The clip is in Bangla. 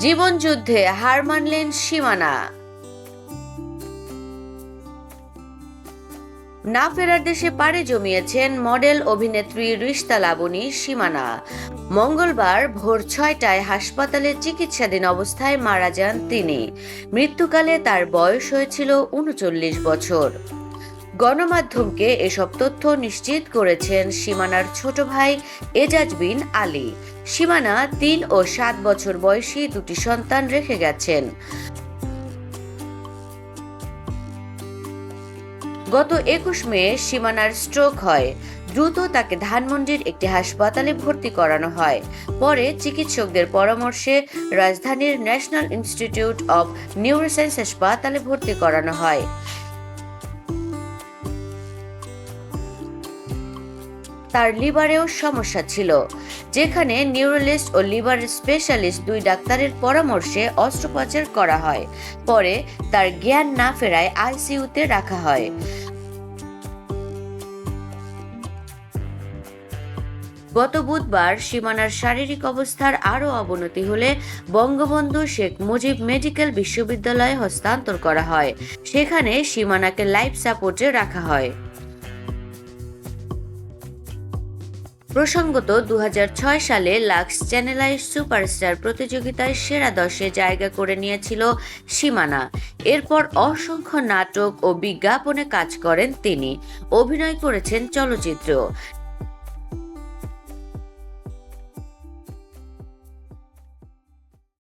জীবনযুদ্ধে হার মানলেন সীমানা। না ফেরার দেশে পাড়ে জমিয়েছেন মডেল অভিনেত্রী রিশতা লাবণী সীমানা। মঙ্গলবার ভোর ছয়টায় হাসপাতালে চিকিৎসাধীন অবস্থায় মারা যান তিনি। মৃত্যুকালে তার বয়স হয়েছিল উনচল্লিশ বছর। গণমাধ্যমকে এসব তথ্য নিশ্চিত করেছেন সীমানার ছোট ভাই এজাজ বিন আলী। সীমানা তিন ও সাত বছর বয়সী দুটি সন্তান রেখে গেছেন। গত একুশ মে সীমানার স্ট্রোক হয়। দ্রুত তাকে ধানমন্ডির একটি হাসপাতালে ভর্তি করানো হয়। পরে চিকিৎসকদের পরামর্শে রাজধানীর ন্যাশনাল ইনস্টিটিউট অব নিউরোসায়েন্স হাসপাতালে ভর্তি করানো হয়। তার লিভারেও সমস্যা ছিল, যেখানে নিউরোলিস্ট ও লিভার স্পেশালিস্ট দুই ডাক্তারের পরামর্শে অস্ত্রোপচার করা হয়, পরে তার জ্ঞান না ফেরায় আইসিইউতে রাখা হয়। গত বুধবার সীমানার শারীরিক অবস্থার আরও অবনতি হলে বঙ্গবন্ধু শেখ মুজিব মেডিকেল বিশ্ববিদ্যালয়ে হস্তান্তর করা হয়, সেখানে সীমানাকে লাইফ সাপোর্টে রাখা হয়। প্রসঙ্গত দু হাজার ছয় সালে লাক্স চ্যানেলাই সুপারস্টার প্রতিযোগিতায় সেরা দশে জায়গা করে নিয়েছিল সীমানা। এরপর অসংখ্য নাটক ও বিজ্ঞাপনে কাজ করেন তিনি। অভিনয় করেছেন চলচ্চিত্র।